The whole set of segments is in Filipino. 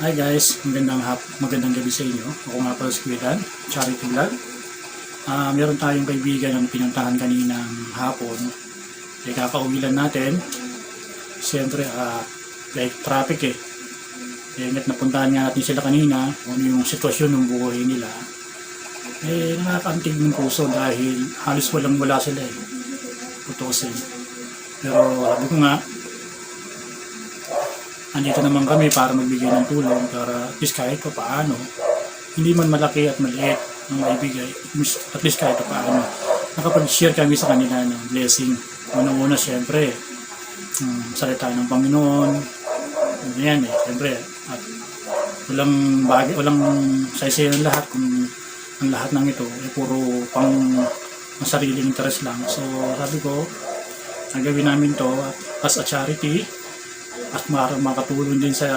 Hi guys, magandang hap magandang gabi sa inyo. Ako nga pala si Kuya Dan, Charity Vlog. Ah, meron tayong kaibigan na pinuntahan kaninang hapon. Eh, kakauwi lang natin. Siyempre, ah, like traffic eh. Eh, nga't napuntahan nga natin sila kanina, ano yung sitwasyon ng buhay nila. Eh, nakakaantig ng puso dahil halos walang wala sila eh. Putusin. Pero sabi ko nga, andito naman kami para magbigay ng tulong para at least kahit pa paano hindi man malaki at maliit ang maibigay at least kahit pa paano nakapag-share kami sa kanila ng blessing. Unang-una syempre um, salita ng Panginoon. Ano yan eh syempre at walang bagay walang saysay ng lahat kung ang lahat ng ito ay puro pang sariling interest lang. So sabi ko nagawin namin to as a charity at makatulong din sa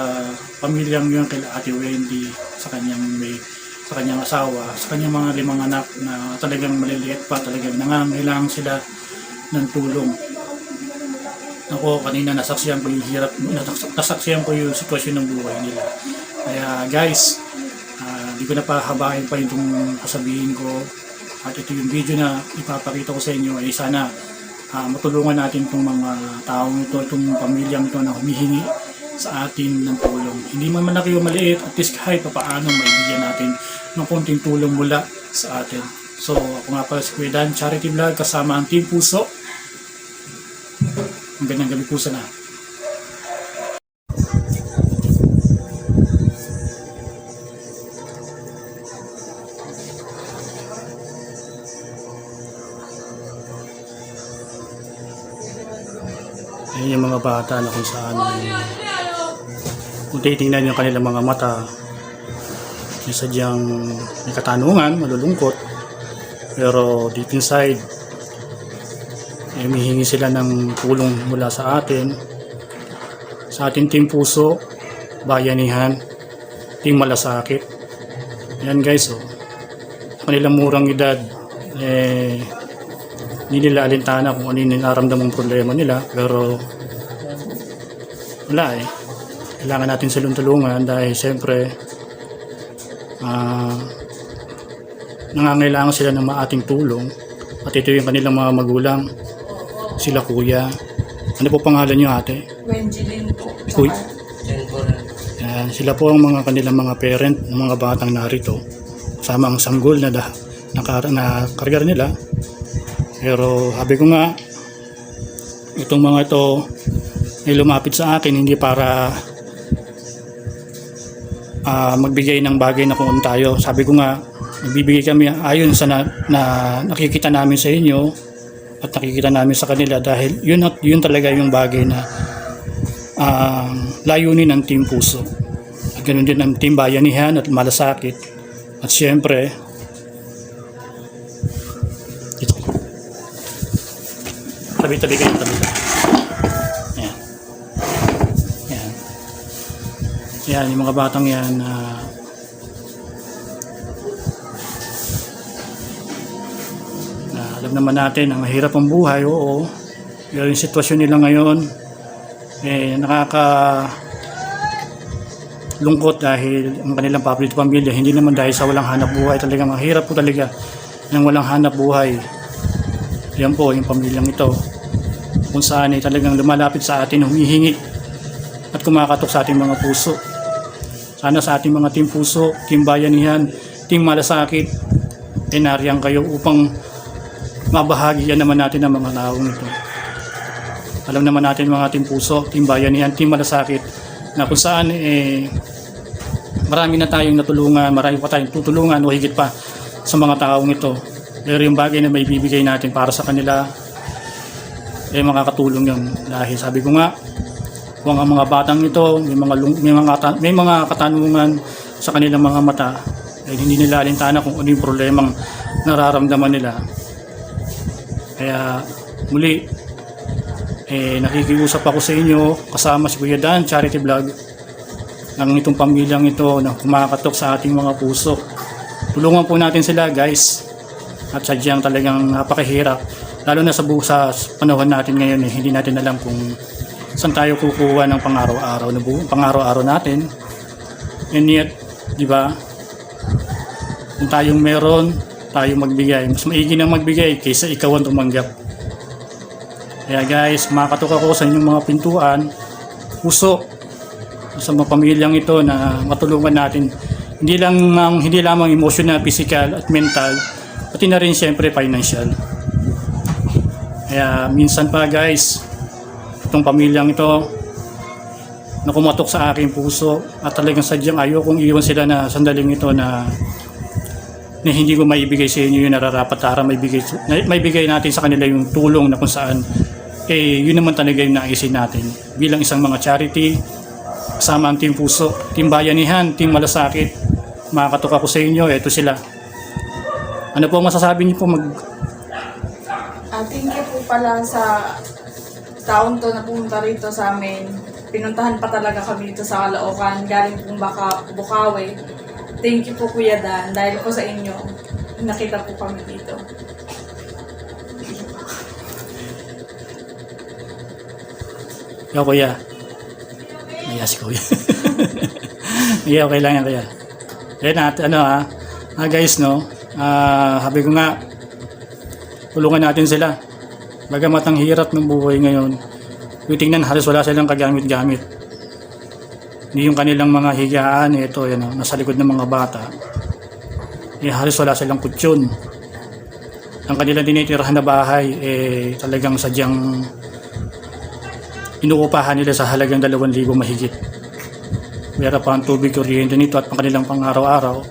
pamilyang yun kay Ate Wendy sa kanyang may sa kanyang asawa, sa kanyang mga limang anak na talagang maliliit pa, talagang nangangailangan sila ng tulong. Ako, kanina nasaksiyan ko yung hirap, nasak- nasaksiyan ko yung sitwasyon ng buhay nila. Kaya guys, ah, di ko na pahabain pa yung sasabihin ko. At ito yung video na ipapakita ko sa inyo ay sana ah, matulungan natin itong mga taong ito, itong pamilyang ito na humihingi sa atin ng tulong. Hindi man malaki o maliit, at least kahit pa paano maibigyan natin ng konting tulong mula sa atin. So, ako nga pala si Kuya Charity Vlog, kasama ang Team Puso. Magandang gabi po sa lahat. Ayan yung mga bata na kung saan kung titingnan yung kanilang mga mata may sadyang may katanungan, malulungkot pero deep inside eh, humihingi sila ng tulong mula sa atin sa ating team puso bayanihan team malasakit. Yan guys oh. Kanilang murang edad eh hindi nila alintana kung ano yung nararamdamang problema nila pero wala eh kailangan natin silang tulungan dahil siyempre ah nangangailangan sila ng maating tulong at ito yung kanilang mga magulang sila kuya ano po pangalan niyo ate? Wenjelin po. Kuy Yan, sila po ang mga kanilang mga parent ng mga batang narito kasama ang sanggol na, da, na, na kargar nila pero sabi ko nga itong mga ito ay lumapit sa akin hindi para ah, magbigay ng bagay na kung ano tayo sabi ko nga magbibigay kami ayon sa na, na nakikita namin sa inyo at nakikita namin sa kanila dahil yun, at, yun talaga yung bagay na ah, layunin ng Team Puso. At ganoon din ang Team Bayanihan at Malasakit. At siyempre, Tabi-tabi kayo, tabi Yan. Yan. Yan, yung mga batang yan na na alam naman natin ang mahirap ang buhay, oo. Pero yung sitwasyon nila ngayon, eh, nakaka lungkot dahil ang kanilang paborito pamilya hindi naman dahil sa walang hanap buhay talaga mahirap po talaga ng walang hanap buhay yan po yung pamilyang ito kung saan ay talagang lumalapit sa atin humihingi at kumakatok sa ating mga puso sana sa ating mga team puso team bayanihan team malasakit ay nariyan kayo upang mabahagian naman natin ang mga taong ito alam naman natin mga team puso, team bayanihan, team malasakit na kung saan eh marami na tayong natulungan, marami pa tayong tutulungan o higit pa sa mga taong ito. Pero yung bagay na may bibigay natin para sa kanila eh makakatulong yun. Dahil sabi ko nga, kung ang mga batang ito, may mga, may mga, may mga katanungan sa kanilang mga mata, eh hindi nila alintana kung ano yung problemang nararamdaman nila. Kaya muli, eh, nakikiusap ako sa inyo kasama si Kuya Dan, Charity Vlog ng itong pamilyang ito na kumakatok sa ating mga puso. Tulungan po natin sila guys at sadyang talagang napakahirap lalo na sa buong sa panahon natin ngayon eh, hindi natin alam kung saan tayo kukuha ng pang-araw-araw na buong pang-araw-araw natin. And yet, di ba, kung tayong meron, tayo magbigay. Mas maigi na magbigay kaysa ikaw ang tumanggap. Kaya guys, makatok ako sa inyong mga pintuan, puso, sa mga pamilyang ito na matulungan natin. Hindi lang ang hindi lamang emotional, physical at mental, pati na rin siyempre financial. Kaya minsan pa guys, itong pamilyang ito na kumatok sa aking puso at talagang sadyang ayaw kong iwan sila na sandaling ito na na hindi ko maibigay sa inyo yung nararapat para maibigay, maibigay natin sa kanila yung tulong na kung saan eh yun naman talaga yung naisin natin. Bilang isang mga charity kasama ang Team Puso, Team Bayanihan, Team Malasakit makakatok ako sa inyo, eto sila. Ano po masasabi niyo po mag Ah, thank you po pala sa taon to na pumunta rito sa amin. Pinuntahan pa talaga kami dito sa Caloocan, galing pong baka, Bukawi. Thank you po Kuya Dan, dahil po sa inyo, nakita po kami dito. Yo, kuya. Iya si kuya. Iya, okay lang yan, kuya. Yan at ano ha. Ah, guys, no. Ah, sabi ko nga, tulungan natin sila. Bagamat ang hirap ng buhay ngayon, titingnan halos wala silang kagamit-gamit. Hindi yung kanilang mga higaan, ito, yan, oh, nasa likod ng mga bata. Eh, halos wala silang kutsyon. Ang kanilang tinitirahan na bahay, eh, talagang sadyang inuupahan nila sa halagang 2,000 mahigit. Meron pa ang tubig kuryente nito at pang kanilang pang araw-araw.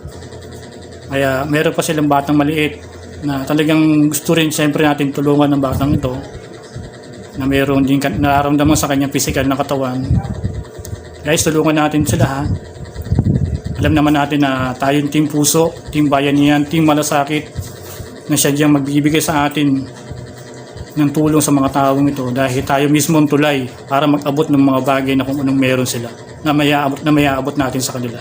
Kaya meron pa silang batang maliit na talagang gusto rin siyempre natin tulungan ng batang ito na meron din nararamdaman sa kanyang physical na katawan. Guys, tulungan natin sila ha. Alam naman natin na tayong team puso, team bayanihan, team malasakit na siya diyang magbibigay sa atin ng tulong sa mga taong ito dahil tayo mismo ang tulay para mag-abot ng mga bagay na kung anong meron sila na mayaabot na mayaabot natin sa kanila.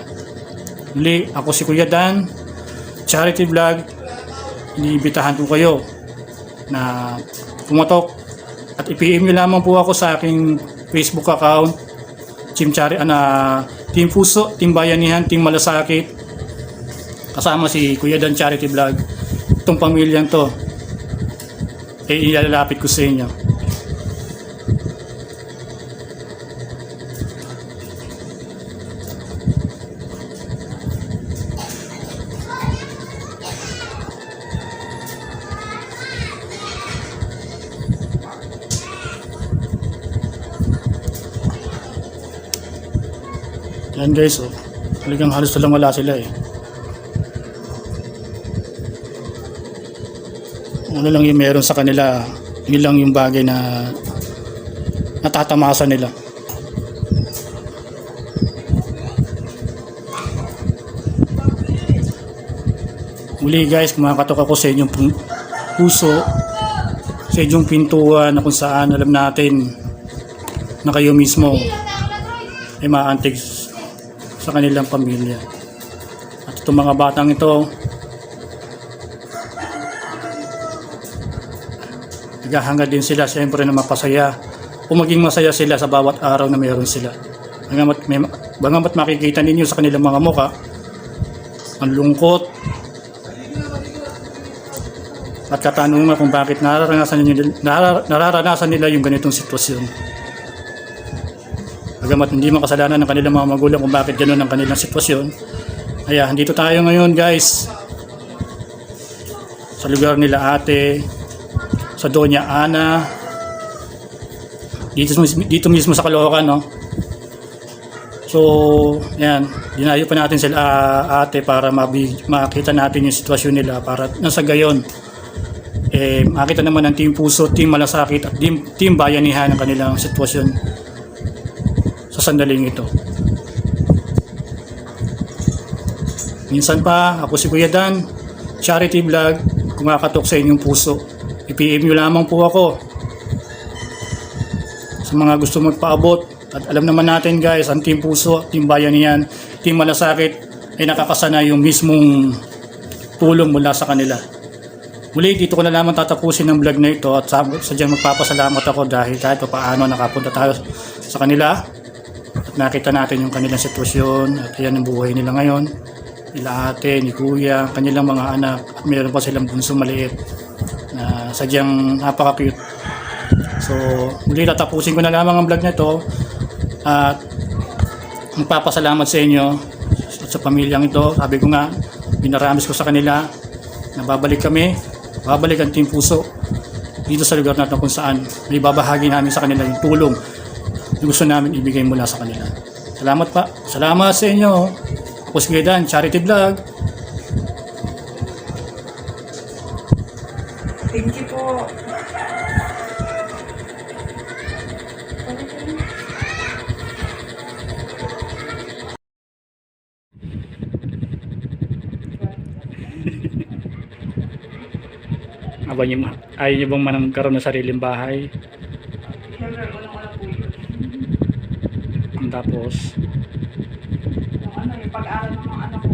Muli, ako si Kuya Dan, Charity Vlog. Iniimbitahan ko kayo na pumatok. At i-PM nyo lamang po ako sa aking Facebook account Team Chari, ana, Team Puso, Team Bayanihan, Team Malasakit. Kasama si Kuya Dan Charity Vlog. Itong pamilyang to eh ilalapit ko sa inyo. Yan guys, oh. Talagang halos walang wala sila eh. ano lang yung meron sa kanila, yun lang yung bagay na natatamasa nila. Muli guys, kumakatok ako sa inyong pu- puso, sa inyong pintuan na kung saan alam natin na kayo mismo ay maantig sa kanilang pamilya. At itong mga batang ito, naghahangad din sila siyempre na mapasaya o maging masaya sila sa bawat araw na mayroon sila. Bangamat, may, bangamat makikita ninyo sa kanilang mga muka ang lungkot at katanungan kung bakit nararanasan nila, narar, nararanasan nila yung ganitong sitwasyon. Bagamat hindi man kasalanan ng kanilang mga magulang kung bakit ganoon ang kanilang sitwasyon. Kaya andito tayo ngayon guys. Sa lugar nila ate, sa Doña Ana. Dito, dito mismo sa Caloocan no? So yan dinayo pa natin sila ah, ate para makita natin yung sitwasyon nila para nasa gayon eh makita naman ng Team Puso, Team Malasakit at Team, team Bayanihan ang kanilang sitwasyon sa sandaling ito. Minsan pa ako si Kuya Dan charity vlog kumakatok sa inyong puso. i-PM nyo lamang po ako. Sa mga gusto magpaabot at alam naman natin guys ang Team Puso, Team Bayanihan, Team Malasakit ay nakakasana yung mismong tulong mula sa kanila. Muli dito ko na lamang tatapusin ang vlog na ito at sa- sadyang magpapasalamat ako dahil kahit pa paano nakapunta tayo sa kanila nakita natin yung kanilang sitwasyon at yan ang buhay nila ngayon. Nila ate, ni kuya, kanilang mga anak. At mayroon pa silang bunso maliit na sadyang napaka-cute. So muli tatapusin ko na lamang ang vlog na ito at magpapasalamat sa inyo at sa pamilyang ito. Sabi ko nga binaramis ko sa kanila na babalik kami babalik ang team puso dito sa lugar natin kung saan may babahagi namin sa kanila yung tulong gusto namin ibigay mula sa kanila. Salamat pa. Salamat sa inyo. Ako si Gedan, Charity Vlog. Thank you po. Aba niyo, ayaw niyo bang manangkaroon ng sariling bahay? Siyempre, unang-una po yun. Tapos, ano, yung pag-aaral ng mga anak ko,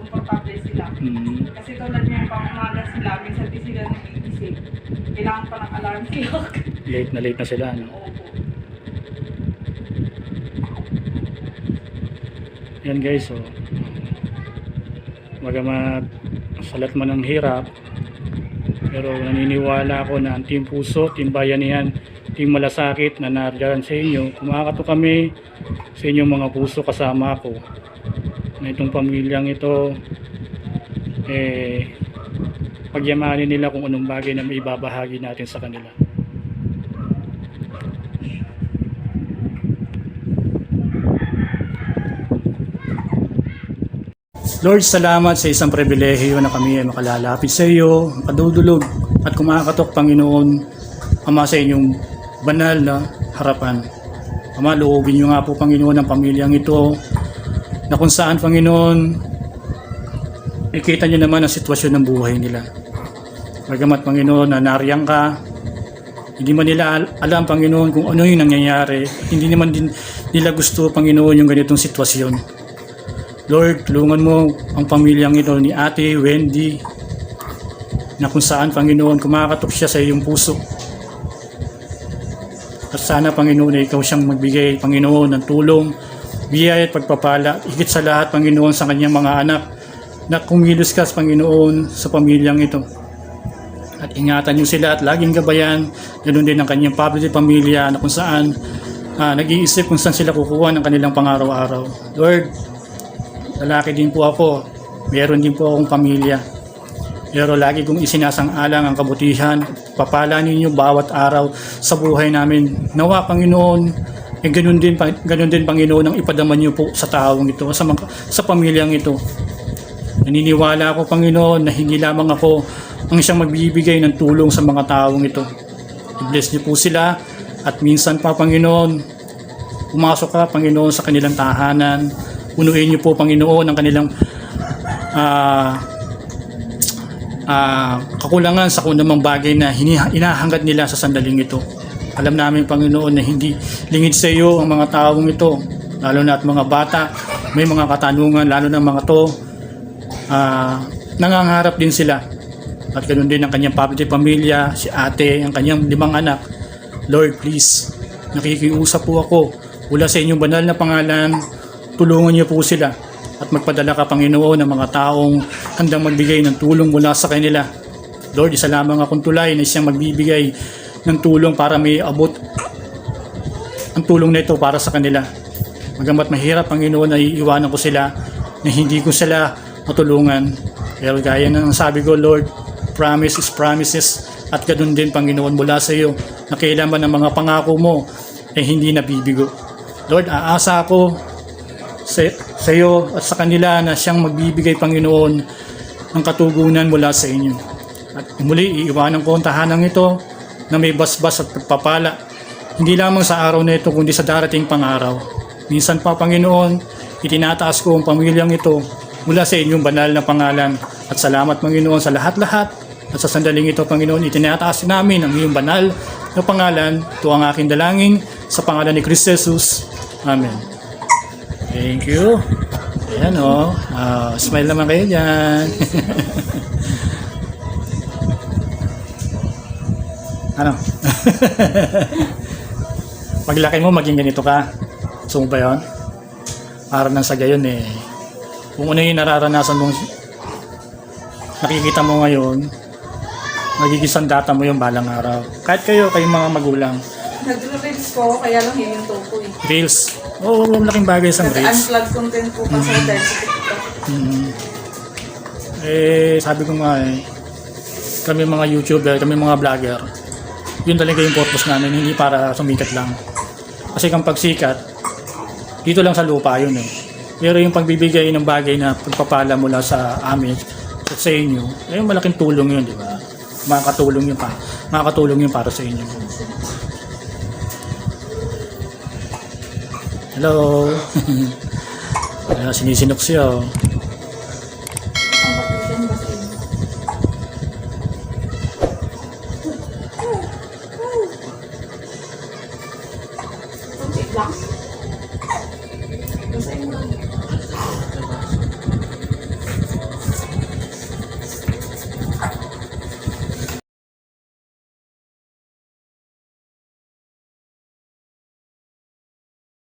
komportable sila. mm, Kasi tulad niya, pang umaga sila, minsan di sila nagigising. Kailangan pa ng alarm clock. late na late na sila. No? Opo. Yan guys, so, magamat salat man ng hirap, pero naniniwala ako na ang Team Puso, Team Bayanihan, Team Malasakit na nariyan sa inyo, kumakato kami sa inyong mga puso kasama ko na itong pamilyang ito eh pagyamanin nila kung anong bagay na may ibabahagi natin sa kanila. Lord, salamat sa isang pribilehiyo na kami ay makalalapit sa iyo, makadudulog at kumakatok, Panginoon, Ama sa inyong banal na harapan. Ama, loobin niyo nga po, Panginoon, ang pamilyang ito na kung saan, Panginoon, ikita niyo naman ang sitwasyon ng buhay nila. Bagamat, Panginoon, na nariyang ka, hindi man nila al- alam, Panginoon, kung ano yung nangyayari. Hindi naman din nila gusto, Panginoon, yung ganitong sitwasyon. Lord, tulungan mo ang pamilyang ito ni Ate Wendy na kung saan, Panginoon, kumakatok siya sa iyong puso. Sana, Panginoon, na ikaw siyang magbigay, Panginoon, ng tulong, biyaya at pagpapala, higit sa lahat, Panginoon, sa kanyang mga anak na kumilos ka, Panginoon, sa pamilyang ito. At ingatan niyo sila at laging gabayan, ganoon din ang kanyang public pamilya na kung saan ah, nag-iisip kung saan sila kukuha ng kanilang pangaraw-araw. Lord, lalaki din po ako. Meron din po akong pamilya. Pero lagi kong isinasang-alang ang kabutihan. Papala ninyo bawat araw sa buhay namin. Nawa, Panginoon, eh, ganun din, ganun din, Panginoon, ang ipadama niyo po sa taong ito, sa, mga, sa pamilyang ito. Naniniwala ako, Panginoon, na hindi lamang ako ang siyang magbibigay ng tulong sa mga taong ito. I-bless niyo po sila at minsan pa, Panginoon, pumasok ka, Panginoon, sa kanilang tahanan. Punuin niyo po, Panginoon, ang kanilang ah ah, kakulangan sa kung namang bagay na hini- inahangad nila sa sandaling ito. Alam namin, Panginoon, na hindi lingid sa iyo ang mga taong ito, lalo na at mga bata, may mga katanungan, lalo na mga to, ah, nangangarap din sila. At ganoon din ang kanyang public pamilya, si ate, ang kanyang limang anak. Lord, please, nakikiusap po ako mula sa inyong banal na pangalan, tulungan niyo po sila at magpadala ka Panginoon ng mga taong handang magbigay ng tulong mula sa kanila. Lord, isa lamang akong tulay na siyang magbibigay ng tulong para may abot ang tulong na ito para sa kanila. Magamat mahirap, Panginoon, na iiwanan ko sila na hindi ko sila matulungan. Pero gaya na ng sabi ko, Lord, promise is promises at ganun din, Panginoon, mula sa iyo na kailanman ng mga pangako mo ay hindi nabibigo. Lord, aasa ako sa, sa iyo at sa kanila na siyang magbibigay, Panginoon, ng katugunan mula sa inyo. At muli, iiwanan ko ang tahanang ito na may basbas at pagpapala. Hindi lamang sa araw na ito, kundi sa darating pang araw. Minsan pa, Panginoon, itinataas ko ang pamilyang ito mula sa inyong banal na pangalan. At salamat, Panginoon, sa lahat-lahat. At sa sandaling ito, Panginoon, itinataas namin ang iyong banal na pangalan. Ito ang aking dalangin sa pangalan ni Kristo Jesus. Amen. Thank you. Ayan o. Ah, smile naman kayo dyan. ano? paglaki mo, maging ganito ka. Gusto mo ba yun? Para nang sa gayon eh. Kung ano yung nararanasan mong nakikita mo ngayon, magiging sandata mo yung balang araw. Kahit kayo, kayong mga magulang. Nag-reels ako, kaya lang yun yung ko eh. Reels. Oo, oh, malaking bagay sa Kasi reels. unplugged content po kasi dahil sa TikTok. Mm. Eh, sabi ko nga eh, kami mga YouTuber, kami mga vlogger, yun talaga yung purpose namin, hindi para sumikat lang. Kasi kung pagsikat, dito lang sa lupa yun eh. Pero yung pagbibigay ng bagay na pagpapala mula sa amin at sa inyo, eh malaking tulong yun, di ba? Makakatulong yun pa. Makakatulong yun para sa inyo. Hello. Ayan, sinisinok siya. oh.